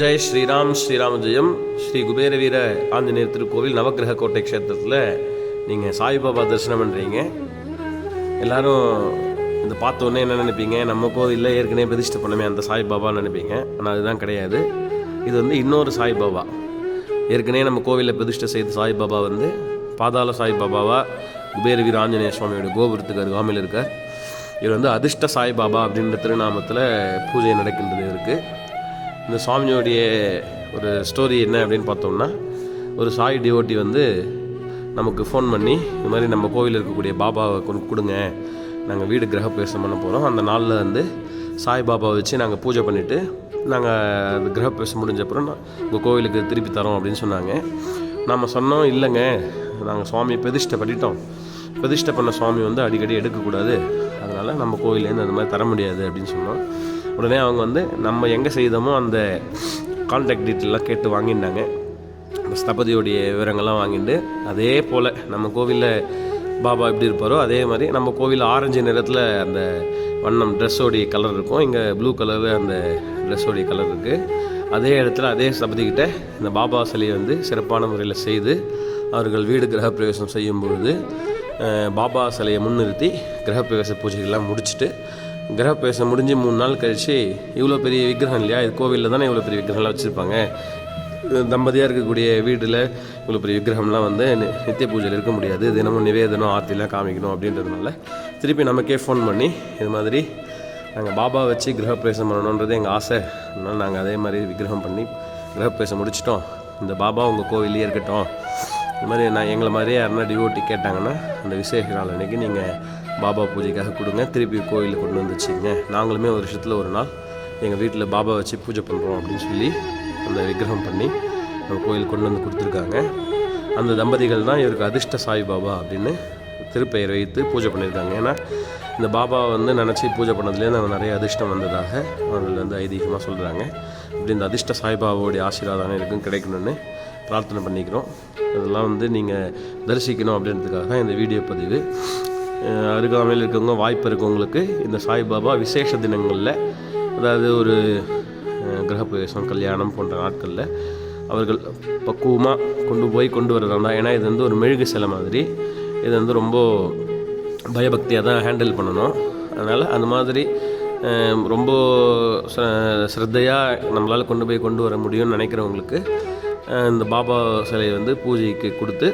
ஜெய் ஸ்ரீராம் ஸ்ரீராம ஜெயம். ஸ்ரீ குபேர வீர ஆஞ்சநேயர் திருக்கோவில் நவக்கிரக கோட்டை க்ஷேத்திரத்தில் நீங்கள் சாய்பாபா தரிசனம் பண்ணுறீங்க எல்லாரும் இந்த பார்த்த உடனே என்ன நினைப்பீங்க? நம்ம கோவிலில் ஏற்கனவே பிரதிஷ்டை பண்ணமே அந்த சாய்பாபான்னு நினைப்பீங்க. ஆனால் அதுதான் கிடையாது. இது வந்து இன்னொரு சாய்பாபா. ஏற்கனவே நம்ம கோவிலில் பிரதிஷ்டை செய்த சாய்பாபா வந்து பாதாள சாய்பாபாவா குபேர வீர ஆஞ்சநேய சுவாமியோட கோபுரத்துக்கு அருகாமையில் இருக்கார். இவர் வந்து அதிர்ஷ்ட சாய்பாபா அப்படின்ற திருநாமத்தில் பூஜை நடக்கின்றது இருக்குது இந்த சுவாமியோடைய ஒரு ஸ்டோரி என்ன அப்படின்னு பார்த்தோம்னா ஒரு சாய் டிவோட்டி வந்து நமக்கு ஃபோன் பண்ணி இந்த மாதிரி நம்ம கோவிலில் இருக்கக்கூடிய பாபாவை கொண்டு கொடுங்க. நாங்கள் வீடு கிரகப்பிரவேசம் பண்ண போகிறோம் அந்த நாளில் வந்து சாய் பாபாவை வச்சு நாங்கள் பூஜை பண்ணிவிட்டு நாங்கள் அந்த கிரகப்பிரவேசம் முடிஞ்ச அப்புறம் நான் உங்கள் கோவிலுக்கு திருப்பி தரோம் அப்படின்னு சொன்னாங்க. நம்ம சொன்னோம் இல்லைங்க நாங்கள் சுவாமியை பிரதிஷ்டை பண்ணிட்டோம். பிரதிஷ்டை பண்ண சுவாமி வந்து அடிக்கடி எடுக்கக்கூடாது. அதனால் நம்ம கோயிலேருந்து அந்த மாதிரி தர முடியாது அப்படின்னு சொன்னோம். உடனே அவங்க வந்து நம்ம எங்கே செய்தோமோ அந்த கான்டாக்ட் டீட்டெயிலாம் கேட்டு வாங்கியிருந்தாங்க அந்த ஸ்தபதியோடைய விவரங்கள்லாம் வாங்கிட்டு அதே போல் நம்ம கோவிலில் பாபா எப்படி இருப்பாரோ அதே மாதிரி நம்ம கோவிலில் ஆரஞ்சு நிறத்தில் அந்த வண்ணம் ட்ரெஸ்ஸோடைய கலர் இருக்கும். இங்கே ப்ளூ கலரில் அந்த ட்ரெஸ்ஸோடைய கலர் இருக்குது அதே இடத்துல அதே ஸ்தபதிக்கிட்ட இந்த பாபா சிலையை வந்து சிறப்பான முறையில் செய்து அவர்கள் வீடு கிரகப்பிரவேசம் செய்யும் பொழுது பாபா சிலையை முன்னிறுத்தி கிரகப்பிரவேச பூஜைகள்லாம் முடிச்சுட்டு கிரகப்பிரவேசம் முடிஞ்சு மூணு நாள் கழித்து இவ்வளோ பெரிய விக்கிரகம் இல்லையா? இது கோவிலில் தானே இவ்வளோ பெரிய விக்கிரகம்லாம் வச்சுருப்பாங்க. தம்பதியாக இருக்கக்கூடிய வீட்டில் இவ்வளோ பெரிய விக்கிரகம்லாம் வந்து நித்திய பூஜையில் இருக்க முடியாது. தினமும் நிவேதனம் ஆர்த்திலாம் காமிக்கணும் அப்படின்றதுனால திருப்பி நமக்கே ஃபோன் பண்ணி இது மாதிரி நாங்கள் பாபா வச்சு கிரகப்பிரவேசம் பண்ணணுன்றது எங்கள் ஆசை. அதனால் நாங்கள் அதே மாதிரி விக்கிரகம் பண்ணி கிரகப்பிரவேசம் முடிச்சிட்டோம். இந்த பாபா உங்கள் கோவிலே இருக்கட்டும். இந்த மாதிரி நான் எங்களை மாதிரியே யாருன்னா டிவோட்டி கேட்டாங்கன்னா அந்த விசேஷ நாள் அன்னைக்கு நீங்கள் பாபா பூஜைக்காக கொடுங்க. திருப்பி கோயிலில் கொண்டு வந்து வச்சுங்க நாங்களுமே ஒரு வருஷத்தில் ஒரு நாள் எங்கள் வீட்டில் பாபா வச்சு பூஜை பண்ணுறோம் அப்படின்னு சொல்லி அந்த விக்கிரகம் பண்ணி நம்ம கோயில் கொண்டு வந்து கொடுத்துருக்காங்க. அந்த தம்பதிகள் தான் இவருக்கு அதிர்ஷ்ட சாய் பாபா அப்படின்னு திருப்பெயர் வைத்து பூஜை பண்ணியிருக்காங்க. ஏன்னா இந்த பாபாவை வந்து நினச்சி பூஜை பண்ணதுலேருந்து அவன் நிறைய அதிர்ஷ்டம் வந்ததாக அவர்கள் வந்து ஐதீகமாக சொல்கிறாங்க இப்படி இந்த அதிர்ஷ்ட சாய்பாபாவுடைய ஆசீர்வாதம் இருக்கும் கிடைக்கணும்னு பிரார்த்தனை பண்ணிக்கிறோம். இதெல்லாம் வந்து நீங்கள் தரிசிக்கணும் அப்படின்றதுக்காக தான் இந்த வீடியோ பதிவு. அருகாமையில் இருக்கவங்க வாய்ப்பு இருக்கவங்களுக்கு இந்த சாய்பாபா விசேஷ தினங்களில் அதாவது ஒரு கிரகப்பிரவேசம் கல்யாணம் போன்ற நாட்களில் அவர்கள் பக்குவமாக கொண்டு போய் கொண்டு வர்றதா ஏன்னா இது வந்து ஒரு மெழுகு சிலை மாதிரி. இது வந்து ரொம்ப பயபக்தியாக தான் ஹேண்டில் பண்ணணும். அதனால் அந்த மாதிரி ரொம்ப ஸ்ரத்தையாக நம்மளால் கொண்டு போய் கொண்டு வர முடியும்னு நினைக்கிறவங்களுக்கு இந்த பாபா சிலையை வந்து பூஜைக்கு கொடுத்து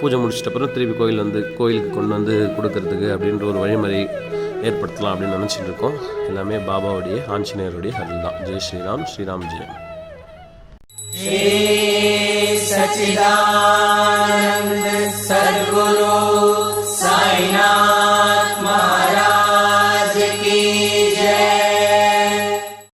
பூஜை முடிச்சிட்ட அப்புறம் திருப்பி கோயில் வந்து கோயிலுக்கு கொண்டு வந்து கொடுக்கறதுக்கு அப்படின்ற ஒரு வழிமுறை ஏற்படுத்தலாம் அப்படின்னு நினச்சிட்டு இருக்கோம். எல்லாமே பாபாவுடைய ஆஞ்சநேயருடைய அருள் தான். ஜெய் ஸ்ரீராம் ஸ்ரீராம் ஜெயம். சச்சிதா